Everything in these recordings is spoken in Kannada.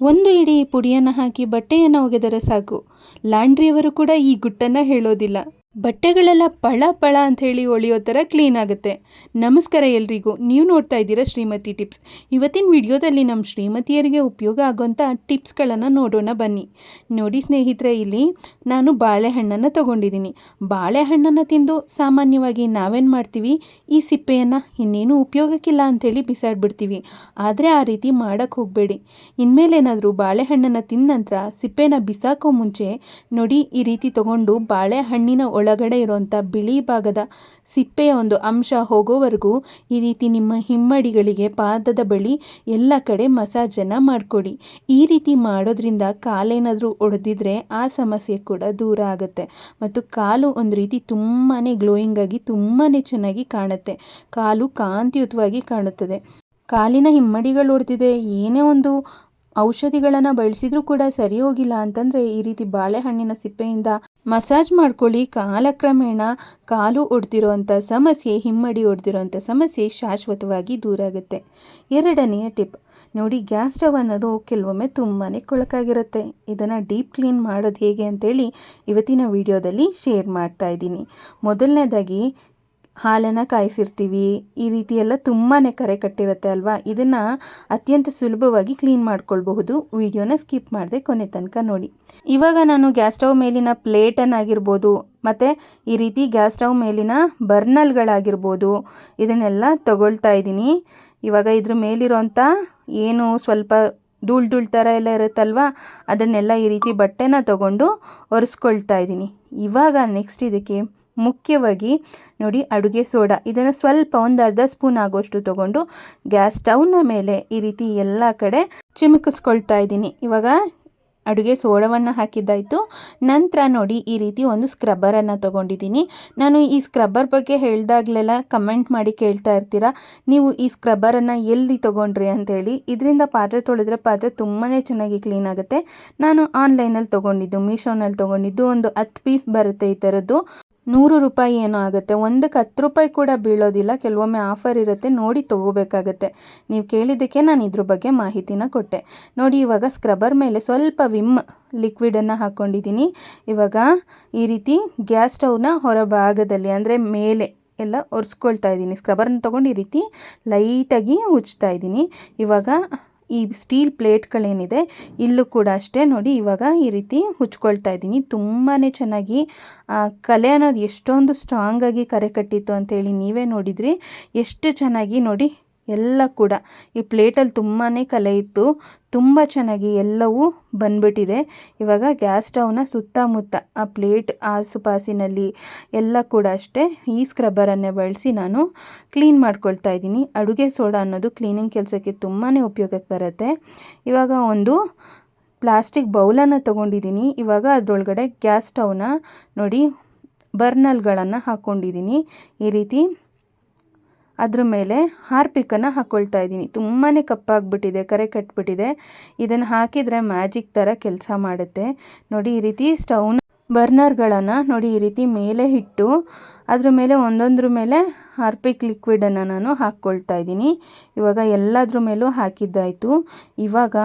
ಒಂದು ಇಡೀ ಪುಡಿಯನ್ನು ಹಾಕಿ ಬಟ್ಟೆಯನ್ನು ಒಗೆದರೆ ಸಾಕು. ಲಾಂಡ್ರಿಯವರು ಕೂಡ ಈ ಗುಟ್ಟನ್ನು ಹೇಳೋದಿಲ್ಲ. ಬಟ್ಟೆಗಳೆಲ್ಲ ಪಳ ಪಳ ಅಂತ ಹೇಳಿ ಒಳೆಯೋ ಥರ ಕ್ಲೀನ್ ಆಗುತ್ತೆ. ನಮಸ್ಕಾರ ಎಲ್ರಿಗೂ. ನೀವು ನೋಡ್ತಾ ಇದ್ದೀರಾ ಶ್ರೀಮತಿ ಟಿಪ್ಸ್. ಇವತ್ತಿನ ವಿಡಿಯೋದಲ್ಲಿ ನಮ್ಮ ಶ್ರೀಮತಿಯರಿಗೆ ಉಪಯೋಗ ಆಗೋಂಥ ಟಿಪ್ಸ್ಗಳನ್ನು ನೋಡೋಣ ಬನ್ನಿ. ನೋಡಿ ಸ್ನೇಹಿತರೆ, ಇಲ್ಲಿ ನಾನು ಬಾಳೆಹಣ್ಣನ್ನು ತಗೊಂಡಿದ್ದೀನಿ. ಬಾಳೆಹಣ್ಣನ್ನು ತಿಂದು ಸಾಮಾನ್ಯವಾಗಿ ನಾವೇನು ಮಾಡ್ತೀವಿ? ಈ ಸಿಪ್ಪೆಯನ್ನು ಇನ್ನೇನು ಉಪಯೋಗಕ್ಕಿಲ್ಲ ಅಂಥೇಳಿ ಬಿಸಾಡ್ಬಿಡ್ತೀವಿ. ಆದರೆ ಆ ರೀತಿ ಮಾಡೋಕ್ಕೆ ಹೋಗಬೇಡಿ. ಇನ್ಮೇಲೇನಾದರೂ ಬಾಳೆಹಣ್ಣನ್ನು ತಿಂದ ನಂತರ ಸಿಪ್ಪೆನ ಬಿಸಾಕೋ ಮುಂಚೆ ನೋಡಿ ಈ ರೀತಿ ತಗೊಂಡು ಬಾಳೆಹಣ್ಣಿನ ಒಳಗಡೆ ಇರುವಂಥ ಬಿಳಿ ಭಾಗದ ಸಿಪ್ಪೆಯ ಒಂದು ಅಂಶ ಹೋಗೋವರೆಗೂ ಈ ರೀತಿ ನಿಮ್ಮ ಹಿಮ್ಮಡಿಗಳಿಗೆ ಪಾದದ ಬಳಿ ಎಲ್ಲ ಕಡೆ ಮಸಾಜನ್ನು ಮಾಡಿಕೊಡಿ. ಈ ರೀತಿ ಮಾಡೋದ್ರಿಂದ ಕಾಲೇನಾದರೂ ಒಡೆದಿದ್ರೆ ಆ ಸಮಸ್ಯೆ ಕೂಡ ದೂರ ಆಗುತ್ತೆ. ಮತ್ತು ಕಾಲು ಒಂದು ರೀತಿ ತುಂಬಾ ಗ್ಲೋಯಿಂಗ್ ಆಗಿ ತುಂಬಾ ಚೆನ್ನಾಗಿ ಕಾಣುತ್ತೆ. ಕಾಲು ಕಾಂತಿಯುತವಾಗಿ ಕಾಣುತ್ತದೆ. ಕಾಲಿನ ಹಿಮ್ಮಡಿಗಳು ಹೊಡೆದಿದೆ ಏನೇ ಒಂದು ಔಷಧಿಗಳನ್ನು ಬಳಸಿದ್ರೂ ಕೂಡ ಸರಿ ಹೋಗಿಲ್ಲ ಅಂತಂದರೆ ಈ ರೀತಿ ಬಾಳೆಹಣ್ಣಿನ ಸಿಪ್ಪೆಯಿಂದ ಮಸಾಜ್ ಮಾಡ್ಕೊಳ್ಳಿ. ಕಾಲಕ್ರಮೇಣ ಕಾಲು ಒಡೆದಿರೋವಂಥ ಸಮಸ್ಯೆ, ಹಿಮ್ಮಡಿ ಒಡೆದಿರೋವಂಥ ಸಮಸ್ಯೆ ಶಾಶ್ವತವಾಗಿ ದೂರ ಆಗುತ್ತೆ. ಎರಡನೆಯ ಟಿಪ್, ನೋಡಿ ಗ್ಯಾಸ್ ಸ್ಟವ್ ಅನ್ನೋದು ಕೆಲವೊಮ್ಮೆ ತುಂಬಾ ಕೊಳಕಾಗಿರುತ್ತೆ. ಇದನ್ನು ಡೀಪ್ ಕ್ಲೀನ್ ಮಾಡೋದು ಹೇಗೆ ಅಂತೇಳಿ ಇವತ್ತಿನ ವಿಡಿಯೋದಲ್ಲಿ ಶೇರ್ ಮಾಡ್ತಾ ಇದ್ದೀನಿ. ಮೊದಲನೇದಾಗಿ ಹಾಲನ್ನು ಕಾಯಿಸಿರ್ತೀವಿ. ಈ ರೀತಿ ಎಲ್ಲ ತುಂಬಾ ಕರೆ ಕಟ್ಟಿರುತ್ತೆ ಅಲ್ವಾ? ಇದನ್ನು ಅತ್ಯಂತ ಸುಲಭವಾಗಿ ಕ್ಲೀನ್ ಮಾಡ್ಕೊಳ್ಬಹುದು. ವಿಡಿಯೋನ ಸ್ಕಿಪ್ ಮಾಡಿದೆ ಕೊನೆ ತನಕ ನೋಡಿ. ಇವಾಗ ನಾನು ಗ್ಯಾಸ್ ಸ್ಟವ್ ಮೇಲಿನ ಪ್ಲೇಟನ್ನಾಗಿರ್ಬೋದು ಮತ್ತು ಈ ರೀತಿ ಗ್ಯಾಸ್ ಸ್ಟವ್ ಮೇಲಿನ ಬರ್ನಲ್ಗಳಾಗಿರ್ಬೋದು, ಇದನ್ನೆಲ್ಲ ತಗೊಳ್ತಾ ಇದ್ದೀನಿ. ಇವಾಗ ಇದ್ರ ಮೇಲಿರೋಂಥ ಏನು ಸ್ವಲ್ಪ ಧೂಳು ಧೂಳು ಥರ ಎಲ್ಲ ಇರುತ್ತಲ್ವಾ? ಅದನ್ನೆಲ್ಲ ಈ ರೀತಿ ಬಟ್ಟೆನ ತಗೊಂಡು ಒರೆಸ್ಕೊಳ್ತಾ ಇದ್ದೀನಿ. ಇವಾಗ ನೆಕ್ಸ್ಟ್ ಇದಕ್ಕೆ ಮುಖ್ಯವಾಗಿ ನೋಡಿ ಅಡುಗೆ ಸೋಡಾ. ಇದನ್ನು ಸ್ವಲ್ಪ ಒಂದು ಅರ್ಧ ಸ್ಪೂನ್ ಆಗೋಷ್ಟು ತೊಗೊಂಡು ಗ್ಯಾಸ್ ಸ್ಟವ್ನ ಮೇಲೆ ಈ ರೀತಿ ಎಲ್ಲ ಕಡೆ ಚಿಮುಕಿಸ್ಕೊಳ್ತಾ ಇದ್ದೀನಿ. ಇವಾಗ ಅಡುಗೆ ಸೋಡವನ್ನು ಹಾಕಿದ್ದಾಯಿತು. ನಂತರ ನೋಡಿ ಈ ರೀತಿ ಒಂದು ಸ್ಕ್ರಬ್ಬರನ್ನು ತೊಗೊಂಡಿದ್ದೀನಿ. ನಾನು ಈ ಸ್ಕ್ರಬ್ಬರ್ ಬಗ್ಗೆ ಹೇಳಿದಾಗಲೆಲ್ಲ ಕಮೆಂಟ್ ಮಾಡಿ ಕೇಳ್ತಾ ಇರ್ತೀರಾ? ನೀವು ಈ ಸ್ಕ್ರಬ್ಬರನ್ನು ಎಲ್ಲಿ ತೊಗೊಂಡ್ರಿ ಅಂತೇಳಿ. ಇದರಿಂದ ಪಾತ್ರೆ ತೊಳೆದ್ರೆ ಪಾತ್ರೆ ತುಂಬಾ ಚೆನ್ನಾಗಿ ಕ್ಲೀನ್ ಆಗುತ್ತೆ. ನಾನು ಆನ್ಲೈನಲ್ಲಿ ತೊಗೊಂಡಿದ್ದು ಮೀಶೋನಲ್ಲಿ ತೊಗೊಂಡಿದ್ದು, ಒಂದು ಹತ್ತು ಪೀಸ್ ಬರುತ್ತೆ ಈ ಥರದ್ದು ನೂರು ರೂಪಾಯಿ ಏನೋ ಆಗುತ್ತೆ. ಒಂದಕ್ಕೆ ಹತ್ತು ರೂಪಾಯಿ ಕೂಡ ಬೀಳೋದಿಲ್ಲ. ಕೆಲವೊಮ್ಮೆ ಆಫರ್ ಇರುತ್ತೆ. ನೋಡಿ ತೊಗೋಬೇಕಾಗತ್ತೆ. ನೀವು ಕೇಳಿದ್ದಕ್ಕೆ ನಾನು ಇದ್ರ ಬಗ್ಗೆ ಮಾಹಿತಿನ ಕೊಟ್ಟೆ. ನೋಡಿ, ಇವಾಗ ಸ್ಕ್ರಬ್ಬರ್ ಮೇಲೆ ಸ್ವಲ್ಪ ವಿಮ್ ಲಿಕ್ವಿಡನ್ನು ಹಾಕ್ಕೊಂಡಿದ್ದೀನಿ ಇವಾಗ ಈ ರೀತಿ ಗ್ಯಾಸ್ ಸ್ಟವ್ನ ಹೊರಭಾಗದಲ್ಲಿ ಅಂದರೆ ಮೇಲೆ ಎಲ್ಲ ಒರೆಸ್ಕೊಳ್ತಾ ಇದ್ದೀನಿ. ಸ್ಕ್ರಬ್ಬರ್ನ ತೊಗೊಂಡು ಈ ರೀತಿ ಲೈಟಾಗಿ ಉಜ್ತಾ ಇದ್ದೀನಿ. ಇವಾಗ ಈ ಸ್ಟೀಲ್ ಪ್ಲೇಟ್ಗಳೇನಿದೆ, ಇಲ್ಲೂ ಕೂಡ ಅಷ್ಟೇ ನೋಡಿ ಇವಾಗ ಈ ರೀತಿ ಹುಚ್ಕೊಳ್ತಾ ಇದ್ದೀನಿ. ತುಂಬಾ ಚೆನ್ನಾಗಿ ಕಲೆ ಅನ್ನೋದು ಎಷ್ಟೊಂದು ಸ್ಟ್ರಾಂಗಾಗಿ ಕರೆ ಕಟ್ಟಿತ್ತು ಅಂತೇಳಿ ನೀವೇ ನೋಡಿದ್ರಿ. ಎಷ್ಟು ಚೆನ್ನಾಗಿ ನೋಡಿ ಎಲ್ಲ ಕೂಡ. ಈ ಪ್ಲೇಟಲ್ಲಿ ತುಂಬಾ ಕಲೆ ಇತ್ತು. ತುಂಬ ಚೆನ್ನಾಗಿ ಎಲ್ಲವೂ ಬಂದ್ಬಿಟ್ಟಿದೆ. ಇವಾಗ ಗ್ಯಾಸ್ ಸ್ಟವ್ನ ಸುತ್ತಮುತ್ತ ಆ ಪ್ಲೇಟ್ ಆಸುಪಾಸಿನಲ್ಲಿ ಎಲ್ಲ ಕೂಡ ಅಷ್ಟೇ ಈ ಸ್ಕ್ರಬ್ಬರನ್ನೇ ಬಳಸಿ ನಾನು ಕ್ಲೀನ್ ಮಾಡ್ಕೊಳ್ತಾ ಇದ್ದೀನಿ. ಅಡುಗೆ ಸೋಡಾ ಅನ್ನೋದು ಕ್ಲೀನಿಂಗ್ ಕೆಲಸಕ್ಕೆ ತುಂಬಾ ಉಪಯೋಗಕ್ಕೆ ಬರುತ್ತೆ. ಇವಾಗ ಒಂದು ಪ್ಲಾಸ್ಟಿಕ್ ಬೌಲನ್ನು ತೊಗೊಂಡಿದ್ದೀನಿ. ಇವಾಗ ಅದರೊಳಗಡೆ ಗ್ಯಾಸ್ ಸ್ಟವ್ನ ನೋಡಿ ಬರ್ನಲ್ಗಳನ್ನು ಹಾಕ್ಕೊಂಡಿದ್ದೀನಿ. ಈ ರೀತಿ ಅದ್ರ ಮೇಲೆ ಹಾರ್ಪಿಕನ್ನು ಹಾಕ್ಕೊಳ್ತಾ ಇದ್ದೀನಿ. ತುಂಬಾ ಕಪ್ಪಾಗ್ಬಿಟ್ಟಿದೆ, ಕರೆ ಕಟ್ಬಿಟ್ಟಿದೆ. ಇದನ್ನು ಹಾಕಿದರೆ ಮ್ಯಾಜಿಕ್ ಥರ ಕೆಲಸ ಮಾಡುತ್ತೆ. ನೋಡಿ, ಈ ರೀತಿ ಸ್ಟವ್ನ ಬರ್ನರ್ಗಳನ್ನು ನೋಡಿ, ಈ ರೀತಿ ಮೇಲೆ ಇಟ್ಟು ಅದ್ರ ಮೇಲೆ ಒಂದೊಂದ್ರ ಮೇಲೆ ಹಾರ್ಪಿಕ್ ಲಿಕ್ವಿಡನ್ನು ನಾನು ಹಾಕ್ಕೊಳ್ತಾ ಇದ್ದೀನಿ. ಇವಾಗ ಎಲ್ಲದ್ರ ಮೇಲೂ ಹಾಕಿದ್ದಾಯಿತು. ಇವಾಗ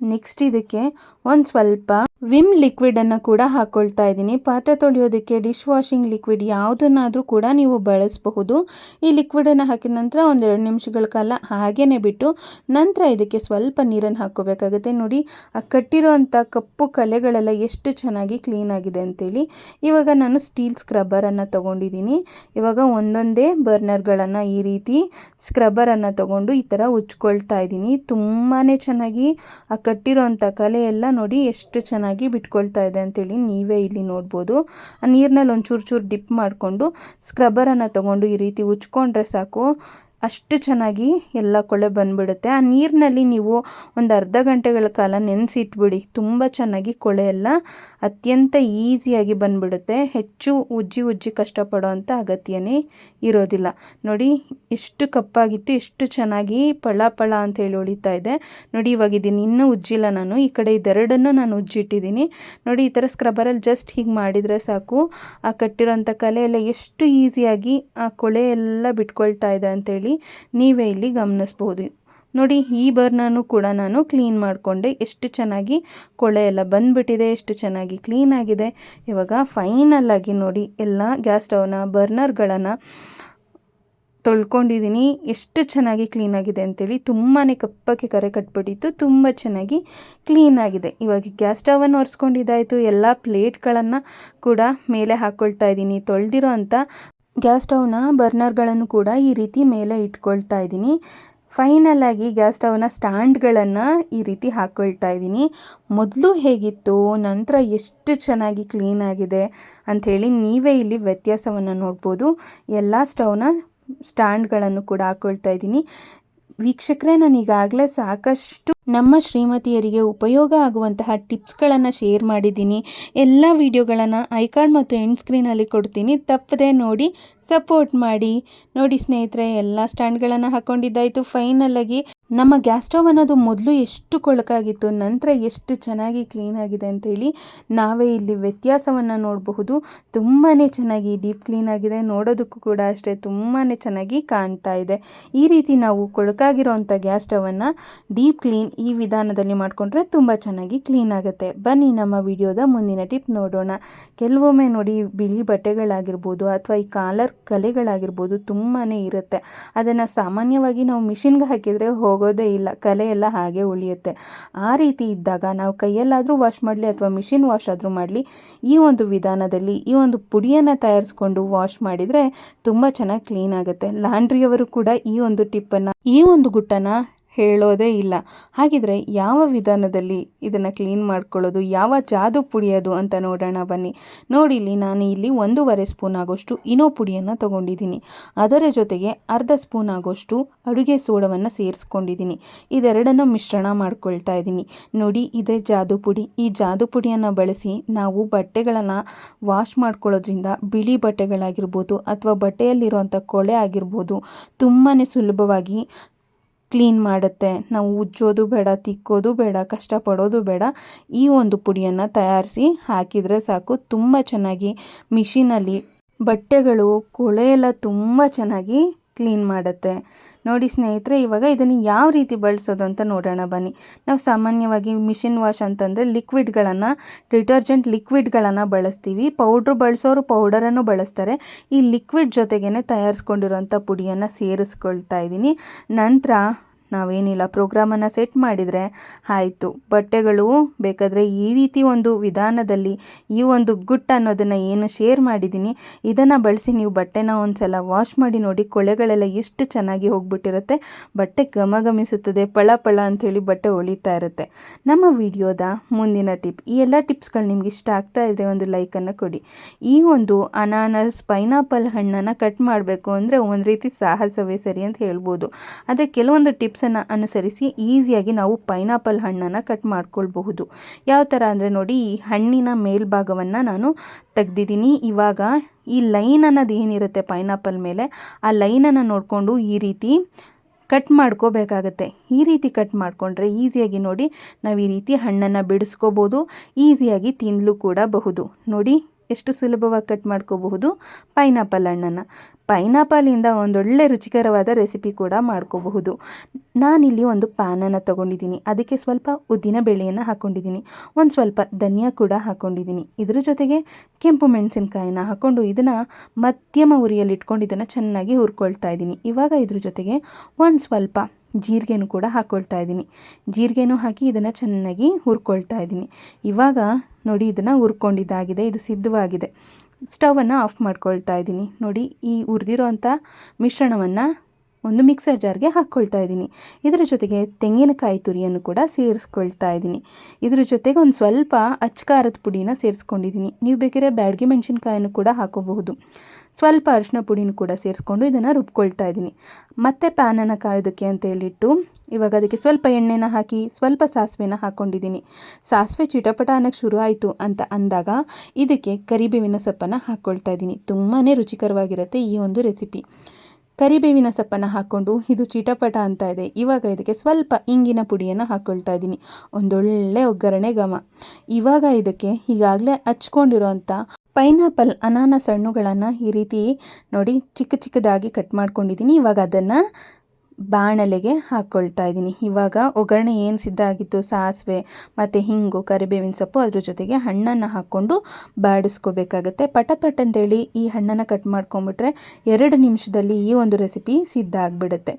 ನೆಕ್ಸ್ಟ್ ಇದಕ್ಕೆ ಒಂದು ಸ್ವಲ್ಪ ವಿಮ್ ಲಿಕ್ವಿಡನ್ನು ಕೂಡ ಹಾಕ್ಕೊಳ್ತಾ ಇದ್ದೀನಿ. ಪಾತ್ರೆ ತೊಳೆಯೋದಕ್ಕೆ ಡಿಶ್ ವಾಷಿಂಗ್ ಲಿಕ್ವಿಡ್ ಯಾವುದನ್ನಾದರೂ ಕೂಡ ನೀವು ಬಳಸಬಹುದು. ಈ ಲಿಕ್ವಿಡನ್ನು ಹಾಕಿದ ನಂತರ ಒಂದೆರಡು ನಿಮಿಷಗಳ ಕಾಲ ಹಾಗೇ ಬಿಟ್ಟು ನಂತರ ಇದಕ್ಕೆ ಸ್ವಲ್ಪ ನೀರನ್ನು ಹಾಕ್ಕೋಬೇಕಾಗುತ್ತೆ. ನೋಡಿ, ಆ ಕಟ್ಟಿರೋವಂಥ ಕಪ್ಪು ಕಲೆಗಳೆಲ್ಲ ಎಷ್ಟು ಚೆನ್ನಾಗಿ ಕ್ಲೀನ್ ಆಗಿದೆ ಅಂತೇಳಿ. ಇವಾಗ ನಾನು ಸ್ಟೀಲ್ ಸ್ಕ್ರಬ್ಬರನ್ನು ತೊಗೊಂಡಿದ್ದೀನಿ. ಇವಾಗ ಒಂದೊಂದೇ ಬರ್ನರ್ಗಳನ್ನು ಈ ರೀತಿ ಸ್ಕ್ರಬ್ಬರನ್ನು ತೊಗೊಂಡು ಈ ಥರ ಉಚ್ಕೊಳ್ತಾ ಇದ್ದೀನಿ. ತುಂಬಾ ಚೆನ್ನಾಗಿ ಕಟ್ಟಿರೋವಂಥ ಕಲೆ ಎಲ್ಲ ನೋಡಿ ಎಷ್ಟು ಚೆನ್ನಾಗಿ ಬಿಟ್ಕೊಳ್ತಾ ಇದೆ ಅಂತೇಳಿ ನೀವೇ ಇಲ್ಲಿ ನೋಡ್ಬೋದು. ಆ ನೀರಿನಲ್ಲಿ ಒಂಚೂರು ಚೂರು ಚೂರು ಡಿಪ್ ಮಾಡಿಕೊಂಡು ಸ್ಕ್ರಬ್ಬರನ್ನು ತೊಗೊಂಡು ಈ ರೀತಿ ಉಚ್ಕೊಂಡ್ರೆ ಸಾಕು. ಅಷ್ಟು ಚೆನ್ನಾಗಿ ಎಲ್ಲ ಕೊಳೆ ಬಂದ್ಬಿಡುತ್ತೆ. ಆ ನೀರಿನಲ್ಲಿ ನೀವು ಒಂದು ಅರ್ಧ ಗಂಟೆಗಳ ಕಾಲ ನೆನೆಸಿಟ್ಬಿಡಿ. ತುಂಬ ಚೆನ್ನಾಗಿ ಕೊಳೆ ಎಲ್ಲ ಅತ್ಯಂತ ಈಸಿಯಾಗಿ ಬಂದುಬಿಡುತ್ತೆ. ಹೆಚ್ಚು ಉಜ್ಜಿ ಉಜ್ಜಿ ಕಷ್ಟಪಡೋ ಅಂಥ ಅಗತ್ಯನೇ ಇರೋದಿಲ್ಲ. ನೋಡಿ, ಎಷ್ಟು ಕಪ್ಪಾಗಿತ್ತು, ಎಷ್ಟು ಚೆನ್ನಾಗಿ ಪಳ ಪಳ ಅಂತೇಳಿ ಉಳಿತಾ ಇದೆ. ನೋಡಿ, ಇವಾಗ ಇದೀನಿ ಇನ್ನೂ ಉಜ್ಜಿಲ್ಲ ನಾನು. ಈ ಕಡೆ ಇದೆರಡನ್ನು ನಾನು ಉಜ್ಜಿಟ್ಟಿದ್ದೀನಿ. ನೋಡಿ, ಈ ಥರ ಸ್ಕ್ರಬರಲ್ಲಿ ಜಸ್ಟ್ ಹೀಗೆ ಮಾಡಿದರೆ ಸಾಕು. ಆ ಕಟ್ಟಿರೋಂಥ ಕಲೆ ಎಲ್ಲ ಎಷ್ಟು ಈಸಿಯಾಗಿ ಆ ಕೊಳೆ ಎಲ್ಲ ಬಿಟ್ಕೊಳ್ತಾ ಇದೆ ಅಂತೇಳಿ ನೀವೇ ಇಲ್ಲಿ ಗಮನಿಸ್ಬೋದು. ನೋಡಿ, ಈ ಬರ್ನನ್ನು ಕೂಡ ನಾನು ಕ್ಲೀನ್ ಮಾಡಿಕೊಂಡೆ. ಎಷ್ಟು ಚೆನ್ನಾಗಿ ಕೊಳೆ ಎಲ್ಲ ಬಂದುಬಿಟ್ಟಿದೆ, ಎಷ್ಟು ಚೆನ್ನಾಗಿ ಕ್ಲೀನ್ ಆಗಿದೆ. ಇವಾಗ ಫೈನಲ್ ಆಗಿ ನೋಡಿ, ಎಲ್ಲ ಗ್ಯಾಸ್ ಸ್ಟವ್ನ, ಬರ್ನರ್ಗಳನ್ನು ತೊಳ್ಕೊಂಡಿದ್ದೀನಿ. ಎಷ್ಟು ಚೆನ್ನಾಗಿ ಕ್ಲೀನಾಗಿದೆ ಅಂತೇಳಿ ತುಂಬಾ ಕಪ್ಪಕ್ಕೆ ಕರೆ ಕಟ್ಬಿಟ್ಟಿತ್ತು. ತುಂಬ ಚೆನ್ನಾಗಿ ಕ್ಲೀನಾಗಿದೆ ಇವಾಗ ಗ್ಯಾಸ್ ಸ್ಟವನ್ನು ಒರೆಸ್ಕೊಂಡಿದ್ದಾಯಿತು. ಎಲ್ಲ ಪ್ಲೇಟ್ಗಳನ್ನು ಕೂಡ ಮೇಲೆ ಹಾಕ್ಕೊಳ್ತಾ ಇದ್ದೀನಿ. ತೊಳೆದಿರೋ ಅಂಥ ಗ್ಯಾಸ್ ಸ್ಟವ್ನ ಬರ್ನರ್ಗಳನ್ನು ಕೂಡ ಈ ರೀತಿ ಮೇಲೆ ಇಟ್ಕೊಳ್ತಾ ಇದ್ದೀನಿ. ಫೈನಲ್ ಆಗಿ ಗ್ಯಾಸ್ ಸ್ಟವ್ನ ಸ್ಟ್ಯಾಂಡ್ಗಳನ್ನು ಈ ರೀತಿ ಹಾಕ್ಕೊಳ್ತಾ ಇದ್ದೀನಿ. ಮೊದಲು ಹೇಗಿತ್ತು? ನಂತರ ಎಷ್ಟು ಚೆನ್ನಾಗಿ ಕ್ಲೀನ್ ಆಗಿದೆ ಅಂಥೇಳಿ ನೀವೇ ಇಲ್ಲಿ ವ್ಯತ್ಯಾಸವನ್ನು ನೋಡ್ಬೋದು. ಎಲ್ಲ ಸ್ಟವ್ನ ಸ್ಟ್ಯಾಂಡ್ಗಳನ್ನು ಕೂಡ ಹಾಕ್ಕೊಳ್ತಾ ಇದ್ದೀನಿ. ವೀಕ್ಷಕರೇ ನಾನು ಈಗಾಗಲೇ ಸಾಕಷ್ಟು ನಮ್ಮ ಶ್ರೀಮತಿಯರಿಗೆ ಉಪಯೋಗ ಆಗುವಂತಹ ಟಿಪ್ಸ್ಗಳನ್ನು ಶೇರ್ ಮಾಡಿದ್ದೀನಿ. ಎಲ್ಲ ವಿಡಿಯೋಗಳನ್ನು ಐಕಾರ್ಡ್ ಮತ್ತು ಎಂಡ್ ಸ್ಕ್ರೀನಲ್ಲಿ ಕೊಡ್ತೀನಿ. ತಪ್ಪದೆ ನೋಡಿ, ಸಪೋರ್ಟ್ ಮಾಡಿ. ನೋಡಿ ಸ್ನೇಹಿತರೆ, ಎಲ್ಲ ಸ್ಟ್ಯಾಂಡ್ಗಳನ್ನು ಹಾಕ್ಕೊಂಡಿದ್ದಾಯಿತು ಫೈನಲಾಗಿ ನಮ್ಮ ಗ್ಯಾಸ್ ಸ್ಟವ್ ಅನ್ನೋದು ಮೊದಲು ಎಷ್ಟು ಕೊಳಕಾಗಿತ್ತು, ನಂತರ ಎಷ್ಟು ಚೆನ್ನಾಗಿ ಕ್ಲೀನ್ ಆಗಿದೆ ಅಂತೇಳಿ ನಾವೇ ಇಲ್ಲಿ ವ್ಯತ್ಯಾಸವನ್ನು ನೋಡಬಹುದು. ತುಂಬಾ ಚೆನ್ನಾಗಿ ಡೀಪ್ ಕ್ಲೀನ್ ಆಗಿದೆ. ನೋಡೋದಕ್ಕೂ ಕೂಡ ಅಷ್ಟೇ ತುಂಬಾ ಚೆನ್ನಾಗಿ ಕಾಣ್ತಾ ಇದೆ. ಈ ರೀತಿ ನಾವು ಕೊಳಕಾಗಿರೋವಂಥ ಗ್ಯಾಸ್ ಸ್ಟವನ್ನು ಡೀಪ್ ಕ್ಲೀನ್ ಈ ವಿಧಾನದಲ್ಲಿ ಮಾಡಿಕೊಂಡ್ರೆ ತುಂಬ ಚೆನ್ನಾಗಿ ಕ್ಲೀನ್ ಆಗುತ್ತೆ. ಬನ್ನಿ ನಮ್ಮ ವಿಡಿಯೋದ ಮುಂದಿನ ಟಿಪ್ ನೋಡೋಣ. ಕೆಲವೊಮ್ಮೆ ನೋಡಿ ಬಿಳಿ ಬಟ್ಟೆಗಳಾಗಿರ್ಬೋದು ಅಥವಾ ಈ ಕಾಲರ್ ಕಲೆಗಳಾಗಿರ್ಬೋದು ತುಂಬಾ ಇರುತ್ತೆ. ಅದನ್ನು ಸಾಮಾನ್ಯವಾಗಿ ನಾವು ಮಿಷಿನ್ಗೆ ಹಾಕಿದರೆ ಹೋಗೋದೇ ಇಲ್ಲ, ಕಲೆ ಎಲ್ಲ ಹಾಗೆ ಉಳಿಯುತ್ತೆ. ಆ ರೀತಿ ಇದ್ದಾಗ ನಾವು ಕೈಯಲ್ಲಾದರೂ ವಾಶ್ ಮಾಡಲಿ ಅಥವಾ ಮಿಷಿನ್ ವಾಶ್ ಆದರೂ ಮಾಡಲಿ, ಈ ಒಂದು ವಿಧಾನದಲ್ಲಿ ಈ ಒಂದು ಪುಡಿಯನ್ನು ತಯಾರಿಸ್ಕೊಂಡು ವಾಶ್ ಮಾಡಿದರೆ ತುಂಬ ಚೆನ್ನಾಗಿ ಕ್ಲೀನ್ ಆಗುತ್ತೆ. ಲಾಂಡ್ರಿಯವರು ಕೂಡ ಈ ಒಂದು ಟಿಪ್ಪನ್ನು, ಈ ಒಂದು ಗುಟ್ಟನ್ನು ಹೇಳೋದೇ ಇಲ್ಲ. ಹಾಗಿದ್ರೆ ಯಾವ ವಿಧಾನದಲ್ಲಿ ಇದನ್ನು ಕ್ಲೀನ್ ಮಾಡ್ಕೊಳ್ಳೋದು, ಯಾವ ಜಾದು ಪುಡಿಯೋದು ಅಂತ ನೋಡೋಣ ಬನ್ನಿ. ನೋಡಿ, ಇಲ್ಲಿ ನಾನು ಇಲ್ಲಿ ಒಂದೂವರೆ ಸ್ಪೂನ್ ಆಗೋಷ್ಟು ಇನೋ ಪುಡಿಯನ್ನು ತೊಗೊಂಡಿದ್ದೀನಿ. ಅದರ ಜೊತೆಗೆ ಅರ್ಧ ಸ್ಪೂನ್ ಆಗೋಷ್ಟು ಅಡುಗೆ ಸೋಡವನ್ನು ಸೇರಿಸ್ಕೊಂಡಿದ್ದೀನಿ. ಇದೆರಡನ್ನು ಮಿಶ್ರಣ ಮಾಡ್ಕೊಳ್ತಾ ಇದ್ದೀನಿ. ನೋಡಿ, ಇದೇ ಜಾದು ಪುಡಿ. ಈ ಜಾದು ಪುಡಿಯನ್ನು ಬಳಸಿ ನಾವು ಬಟ್ಟೆಗಳನ್ನು ವಾಶ್ ಮಾಡ್ಕೊಳ್ಳೋದ್ರಿಂದ ಬಿಳಿ ಬಟ್ಟೆಗಳಾಗಿರ್ಬೋದು ಅಥವಾ ಬಟ್ಟೆಯಲ್ಲಿರುವಂಥ ಕೊಳೆ ಆಗಿರ್ಬೋದು ತುಂಬಾ ಸುಲಭವಾಗಿ ಕ್ಲೀನ್ ಮಾಡುತ್ತೆ. ನಾವು ಉಜ್ಜೋದು ಬೇಡ, ತಿಕ್ಕೋದು ಬೇಡ, ಕಷ್ಟಪಡೋದು ಬೇಡ. ಈ ಒಂದು ಪುಡಿಯನ್ನು ತಯಾರಿಸಿ ಹಾಕಿದರೆ ಸಾಕು. ತುಂಬ ಚೆನ್ನಾಗಿ ಮಿಷಿನಲ್ಲಿ ಬಟ್ಟೆಗಳು ಕೊಳೆಯೆಲ್ಲ ತುಂಬ ಚೆನ್ನಾಗಿ ಕ್ಲೀನ್ ಮಾಡುತ್ತೆ. ನೋಡಿ ಸ್ನೇಹಿತರೆ, ಇವಾಗ ಇದನ್ನು ಯಾವ ರೀತಿ ಬಳಸೋದು ಅಂತ ನೋಡೋಣ ಬನ್ನಿ. ನಾವು ಸಾಮಾನ್ಯವಾಗಿ ಮಿಷಿನ್ ವಾಶ್ ಅಂತಂದರೆ ಲಿಕ್ವಿಡ್ಗಳನ್ನು ಡಿಟರ್ಜೆಂಟ್ ಲಿಕ್ವಿಡ್ಗಳನ್ನು ಬಳಸ್ತೀವಿ. ಪೌಡ್ರ್ ಬಳಸೋರು ಪೌಡರನ್ನು ಬಳಸ್ತಾರೆ. ಈ ಲಿಕ್ವಿಡ್ ಜೊತೆಗೇ ತಯಾರಿಸ್ಕೊಂಡಿರೋಂಥ ಪುಡಿಯನ್ನು ಸೇರಿಸ್ಕೊಳ್ತಾ ಇದ್ದೀನಿ ನಂತರ ನಾವೇನಿಲ್ಲ, ಪ್ರೋಗ್ರಾಮನ್ನು ಸೆಟ್ ಮಾಡಿದರೆ ಆಯಿತು. ಬಟ್ಟೆಗಳು ಬೇಕಾದರೆ ಈ ರೀತಿ ಒಂದು ವಿಧಾನದಲ್ಲಿ ಈ ಒಂದು ಗುಟ್ ಅನ್ನೋದನ್ನು ಏನು ಶೇರ್ ಮಾಡಿದ್ದೀನಿ ಇದನ್ನು ಬಳಸಿ ನೀವು ಬಟ್ಟೆನ ಒಂದು ಸಲ ವಾಶ್ ಮಾಡಿ ನೋಡಿ, ಕೊಳೆಗಳೆಲ್ಲ ಎಷ್ಟು ಚೆನ್ನಾಗಿ ಹೋಗ್ಬಿಟ್ಟಿರುತ್ತೆ. ಬಟ್ಟೆ ಗಮಗಮಿಸುತ್ತದೆ ಪಳ ಪಳ ಅಂಥೇಳಿ ಬಟ್ಟೆ ಹೊಳಿತಾ ಇರುತ್ತೆ. ನಮ್ಮ ವಿಡಿಯೋದ ಮುಂದಿನ ಟಿಪ್, ಈ ಎಲ್ಲ ಟಿಪ್ಸ್ಗಳು ನಿಮ್ಗೆ ಇಷ್ಟ ಆಗ್ತಾ ಇದ್ದರೆ ಒಂದು ಲೈಕನ್ನು ಕೊಡಿ. ಈ ಒಂದು ಅನಾನಸ್, ಪೈನಾಪಲ್ ಹಣ್ಣನ್ನು ಕಟ್ ಮಾಡಬೇಕು ಅಂದರೆ ಒಂದು ರೀತಿ ಸಾಹಸವೇ ಸರಿ ಅಂತ ಹೇಳ್ಬೋದು. ಆದರೆ ಕೆಲವೊಂದು ಟಿಪ್ಸ್ ಟಿಪ್ಸನ್ನು ಅನುಸರಿಸಿ ಈಸಿಯಾಗಿ ನಾವು ಪೈನಾಪಲ್ ಹಣ್ಣನ್ನು ಕಟ್ ಮಾಡ್ಕೊಳ್ಬಹುದು. ಯಾವ ಥರ ಅಂದರೆ ನೋಡಿ, ಈ ಹಣ್ಣಿನ ಮೇಲ್ಭಾಗವನ್ನು ನಾನು ತೆಗ್ದಿದ್ದೀನಿ. ಇವಾಗ ಈ ಲೈನ್ ಅನ್ನೋದು ಏನಿರುತ್ತೆ ಪೈನಾಪಲ್ ಮೇಲೆ, ಆ ಲೈನನ್ನು ನೋಡಿಕೊಂಡು ಈ ರೀತಿ ಕಟ್ ಮಾಡ್ಕೋಬೇಕಾಗತ್ತೆ. ಈ ರೀತಿ ಕಟ್ ಮಾಡಿಕೊಂಡ್ರೆ ಈಸಿಯಾಗಿ ನೋಡಿ, ನಾವು ಈ ರೀತಿ ಹಣ್ಣನ್ನು ಬಿಡಿಸ್ಕೋಬೋದು, ಈಸಿಯಾಗಿ ತಿನ್ನಲು ಕೂಡ ಬಹುದು. ನೋಡಿ ಎಷ್ಟು ಸುಲಭವಾಗಿ ಕಟ್ ಮಾಡ್ಕೋಬಹುದು? ಪೈನಾಪಲ್ ಹಣ್ಣನ್ನು. ಪೈನಾಪಲಿಂದ ಒಂದೊಳ್ಳೆ ರುಚಿಕರವಾದ ರೆಸಿಪಿ ಕೂಡ ಮಾಡ್ಕೋಬಹುದು. ನಾನಿಲ್ಲಿ ಒಂದು ಪ್ಯಾನನ್ನು ತೊಗೊಂಡಿದ್ದೀನಿ. ಅದಕ್ಕೆ ಸ್ವಲ್ಪ ಉದ್ದಿನ ಬೇಳೆಯನ್ನು ಹಾಕ್ಕೊಂಡಿದ್ದೀನಿ ಒಂದು ಸ್ವಲ್ಪ ಧನಿಯಾ ಕೂಡ ಹಾಕ್ಕೊಂಡಿದ್ದೀನಿ ಇದ್ರ ಜೊತೆಗೆ ಕೆಂಪು ಮೆಣಸಿನ್ಕಾಯಿನ ಹಾಕ್ಕೊಂಡು ಇದನ್ನು ಮಧ್ಯಮ ಉರಿಯಲ್ಲಿ ಇಟ್ಕೊಂಡು ಇದನ್ನು ಚೆನ್ನಾಗಿ ಹುರ್ಕೊಳ್ತಾ ಇದ್ದೀನಿ. ಇವಾಗ ಇದ್ರ ಜೊತೆಗೆ ಒಂದು ಸ್ವಲ್ಪ ಜೀರಿಗೆನೂ ಕೂಡ ಹಾಕ್ಕೊಳ್ತಾ ಇದ್ದೀನಿ. ಜೀರಿಗೆನೂ ಹಾಕಿ ಇದನ್ನು ಚೆನ್ನಾಗಿ ಹುರ್ಕೊಳ್ತಾ ಇದ್ದೀನಿ. ಇವಾಗ ನೋಡಿ ಇದನ್ನು ಹುರ್ಕೊಂಡಿದ್ದಾಗಿದೆ, ಇದು ಸಿದ್ಧವಾಗಿದೆ. ಸ್ಟವನ್ನು ಆಫ್ ಮಾಡ್ಕೊಳ್ತಾ ಇದ್ದೀನಿ. ನೋಡಿ ಈ ಹುರಿದಿರೋ ಅಂಥ ಮಿಶ್ರಣವನ್ನು ಒಂದು ಮಿಕ್ಸರ್ ಜಾರ್ಗೆ ಹಾಕ್ಕೊಳ್ತಾ ಇದ್ದೀನಿ. ಇದರ ಜೊತೆಗೆ ತೆಂಗಿನಕಾಯಿ ತುರಿಯನ್ನು ಕೂಡ ಸೇರಿಸ್ಕೊಳ್ತಾ ಇದ್ದೀನಿ. ಇದ್ರ ಜೊತೆಗೆ ಒಂದು ಸ್ವಲ್ಪ ಅಚ್ಕಾರದ ಪುಡಿನ ಸೇರಿಸ್ಕೊಂಡಿದ್ದೀನಿ. ನೀವು ಬೇಕಿದ್ರೆ ಬ್ಯಾಡ್ಗೆ ಮೆಣಸಿನ್ಕಾಯನ್ನು ಕೂಡ ಹಾಕೋಬಹುದು. ಸ್ವಲ್ಪ ಅರಿಶಿನ ಪುಡಿನೂ ಕೂಡ ಸೇರಿಸ್ಕೊಂಡು ಇದನ್ನು ರುಬ್ಕೊಳ್ತಾ ಇದ್ದೀನಿ. ಮತ್ತೆ ಪ್ಯಾನನ್ನು ಕಾಯೋದಕ್ಕೆ ಅಂತ ಹೇಳಿಟ್ಟು ಇವಾಗ ಅದಕ್ಕೆ ಸ್ವಲ್ಪ ಎಣ್ಣೆನ ಹಾಕಿ ಸ್ವಲ್ಪ ಸಾಸಿವೆನ ಹಾಕ್ಕೊಂಡಿದ್ದೀನಿ ಸಾಸಿವೆ ಚಿಟಪಟ ಅನ್ನೋಕ್ಕೆ ಶುರು ಆಯಿತು ಅಂತ ಅಂದಾಗ ಇದಕ್ಕೆ ಕರಿಬೇವಿನ ಸೊಪ್ಪನ್ನು ಹಾಕ್ಕೊಳ್ತಾ ಇದ್ದೀನಿ. ತುಂಬಾ ರುಚಿಕರವಾಗಿರುತ್ತೆ ಈ ಒಂದು ರೆಸಿಪಿ. ಕರಿಬೇವಿನ ಸೊಪ್ಪನ್ನು ಹಾಕ್ಕೊಂಡು ಇದು ಚಿಟಪಟ ಅಂತ ಇದೆ. ಇವಾಗ ಇದಕ್ಕೆ ಸ್ವಲ್ಪ ಇಂಗಿನ ಪುಡಿಯನ್ನು ಹಾಕ್ಕೊಳ್ತಾ ಇದ್ದೀನಿ. ಒಂದೊಳ್ಳೆ ಒಗ್ಗರಣೆ ಘಮ. ಇವಾಗ ಇದಕ್ಕೆ ಈಗಾಗಲೇ ಹಚ್ಕೊಂಡಿರೋಂಥ ಪೈನಾಪಲ್ ಅನಾನಸ್ ಹಣ್ಣುಗಳನ್ನು ಈ ರೀತಿ ನೋಡಿ ಚಿಕ್ಕ ಚಿಕ್ಕದಾಗಿ ಕಟ್ ಮಾಡ್ಕೊಂಡಿದ್ದೀನಿ. ಇವಾಗ ಅದನ್ನು ಬಾಣಲೆಗೆ ಹಾಕ್ಕೊಳ್ತಾ ಇದ್ದೀನಿ. ಇವಾಗ ಒಗ್ಗರಣೆ ಏನು ಸಿದ್ಧ ಆಗಿತ್ತು? ಸಾಸಿವೆ ಮತ್ತು ಹಿಂಗು, ಕರಿಬೇವಿನ ಸೊಪ್ಪು ಅದ್ರ ಜೊತೆಗೆ ಹಣ್ಣನ್ನು ಹಾಕ್ಕೊಂಡು ಬಾಡಿಸ್ಕೋಬೇಕಾಗತ್ತೆ. ಪಟ ಪಟ ಅಂತೇಳಿ ಈ ಹಣ್ಣನ್ನು ಕಟ್ ಮಾಡ್ಕೊಂಬಿಟ್ರೆ ಎರಡು ನಿಮಿಷದಲ್ಲಿ ಈ ಒಂದು ರೆಸಿಪಿ ಸಿದ್ಧ ಆಗಿಬಿಡುತ್ತೆ.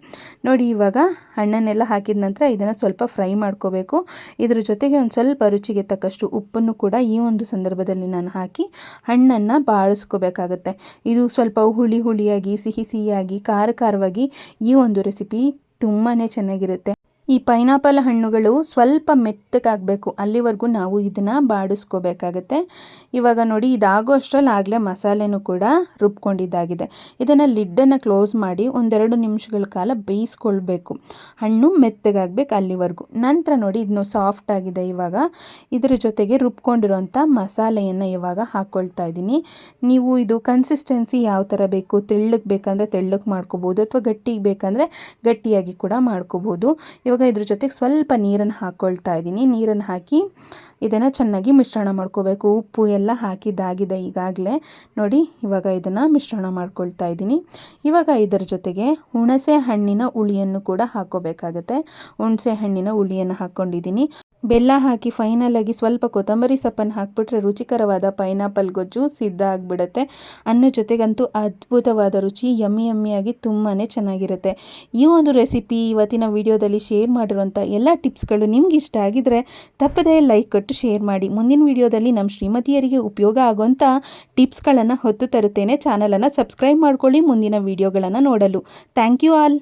ನೋಡಿ, ಇವಾಗ ಹಣ್ಣನ್ನೆಲ್ಲ ಹಾಕಿದ ನಂತರ ಇದನ್ನು ಸ್ವಲ್ಪ ಫ್ರೈ ಮಾಡ್ಕೋಬೇಕು. ಇದ್ರ ಜೊತೆಗೆ ಒಂದು ಸ್ವಲ್ಪ ರುಚಿಗೆ ತಕ್ಕಷ್ಟು ಉಪ್ಪನ್ನು ಕೂಡ ಈ ಒಂದು ಸಂದರ್ಭದಲ್ಲಿ ನಾನು ಹಾಕಿ ಹಣ್ಣನ್ನು ಬಾಳಿಸ್ಕೋಬೇಕಾಗತ್ತೆ. ಇದು ಸ್ವಲ್ಪ ಹುಳಿ ಹುಳಿಯಾಗಿ, ಸಿಹಿ ಸಿಹಿಯಾಗಿ, ಖಾರ ಖಾರವಾಗಿ ಈ ಒಂದು ರೆಸಿಪಿ ತುಂಬಾ ಚೆನ್ನಾಗಿರುತ್ತೆ. ಈ ಪೈನಾಪಲ್ ಹಣ್ಣುಗಳು ಸ್ವಲ್ಪ ಮೆತ್ತಗಾಗಬೇಕು. ಅಲ್ಲಿವರೆಗೂ ನಾವು ಇದನ್ನು ಬಾಡಿಸ್ಕೋಬೇಕಾಗತ್ತೆ. ಇವಾಗ ನೋಡಿ, ಇದಾಗೋ ಅಷ್ಟರಲ್ಲಿ ಆಗಲೇ ಮಸಾಲೆನೂ ಕೂಡ ರುಬ್ಕೊಂಡಿದ್ದಾಗಿದೆ. ಇದನ್ನು ಲಿಡ್ಡನ್ನು ಕ್ಲೋಸ್ ಮಾಡಿ ಒಂದೆರಡು ನಿಮಿಷಗಳ ಕಾಲ ಬೇಯಿಸ್ಕೊಳ್ಬೇಕು. ಹಣ್ಣು ಮೆತ್ತಗಾಗಬೇಕು ಅಲ್ಲಿವರೆಗೂ. ನಂತರ ನೋಡಿ ಇದನ್ನು ಸಾಫ್ಟ್ ಆಗಿದೆ ಇವಾಗ. ಇದರ ಜೊತೆಗೆ ರುಬ್ಕೊಂಡಿರೋಂಥ ಮಸಾಲೆಯನ್ನು ಇವಾಗ ಹಾಕ್ಕೊಳ್ತಾ ಇದ್ದೀನಿ. ನೀವು ಇದು ಕನ್ಸಿಸ್ಟೆನ್ಸಿ ಯಾವ ಥರ ಬೇಕು, ತೆಳ್ಳಗೆ ಬೇಕಂದರೆ ತೆಳ್ಳಗೆ ಮಾಡ್ಕೋಬೋದು, ಅಥವಾ ಗಟ್ಟಿಗೆ ಬೇಕಂದರೆ ಗಟ್ಟಿಯಾಗಿ ಕೂಡ ಮಾಡ್ಕೋಬೋದು. ಇವಾಗ ಇದ್ರ ಜೊತೆಗೆ ಸ್ವಲ್ಪ ನೀರನ್ನು ಹಾಕ್ಕೊಳ್ತಾ ಇದ್ದೀನಿ. ನೀರನ್ನು ಹಾಕಿ ಇದನ್ನು ಚೆನ್ನಾಗಿ ಮಿಶ್ರಣ ಮಾಡ್ಕೋಬೇಕು. ಉಪ್ಪು ಎಲ್ಲ ಹಾಕಿದ್ದಾಗಿದೆ ಈಗಾಗಲೇ. ನೋಡಿ, ಇವಾಗ ಇದನ್ನು ಮಿಶ್ರಣ ಮಾಡ್ಕೊಳ್ತಾ ಇದ್ದೀನಿ. ಇವಾಗ ಇದರ ಜೊತೆಗೆ ಹುಣಸೆ ಹಣ್ಣಿನ ಹುಳಿಯನ್ನು ಕೂಡ ಹಾಕ್ಕೋಬೇಕಾಗತ್ತೆ ಹುಣಸೆ ಹಣ್ಣಿನ ಹುಳಿಯನ್ನು ಹಾಕ್ಕೊಂಡಿದ್ದೀನಿ ಬೆಲ್ಲ ಹಾಕಿ ಫೈನಲಾಗಿ ಸ್ವಲ್ಪ ಕೊತ್ತಂಬರಿ ಸೊಪ್ಪನ್ನು ಹಾಕಿಬಿಟ್ರೆ ರುಚಿಕರವಾದ ಪೈನಾಪಲ್ ಗೊಜ್ಜು ಸಿದ್ಧ ಆಗಿಬಿಡುತ್ತೆ. ಅನ್ನ ಜೊತೆಗಂತೂ ಅದ್ಭುತವಾದ ರುಚಿ ಯಮ್ಮಿ ಯಮ್ಮಿಯಾಗಿ ತುಂಬಾ ಚೆನ್ನಾಗಿರುತ್ತೆ. ಈ ಒಂದು ರೆಸಿಪಿ ಇವತ್ತಿನ ವಿಡಿಯೋದಲ್ಲಿ ಶೇರ್ ಮಾಡಿರುವಂಥ ಎಲ್ಲ ಟಿಪ್ಸ್ಗಳು ನಿಮ್ಗೆ ಇಷ್ಟ ಆಗಿದ್ರೆ ತಪ್ಪದೇ ಲೈಕ್ ಕೊಟ್ಟು ಶೇರ್ ಮಾಡಿ. ಮುಂದಿನ ವಿಡಿಯೋದಲ್ಲಿ ನಮ್ಮ ಶ್ರೀಮತಿಯರಿಗೆ ಉಪಯೋಗ ಆಗುವಂಥ ಟಿಪ್ಸ್ಗಳನ್ನು ಹೊತ್ತು ತರುತ್ತೇನೆ. ಚಾನಲನ್ನು ಸಬ್ಸ್ಕ್ರೈಬ್ ಮಾಡ್ಕೊಳ್ಳಿ, ಮುಂದಿನ ವಿಡಿಯೋಗಳನ್ನು ನೋಡಲು. Thank you all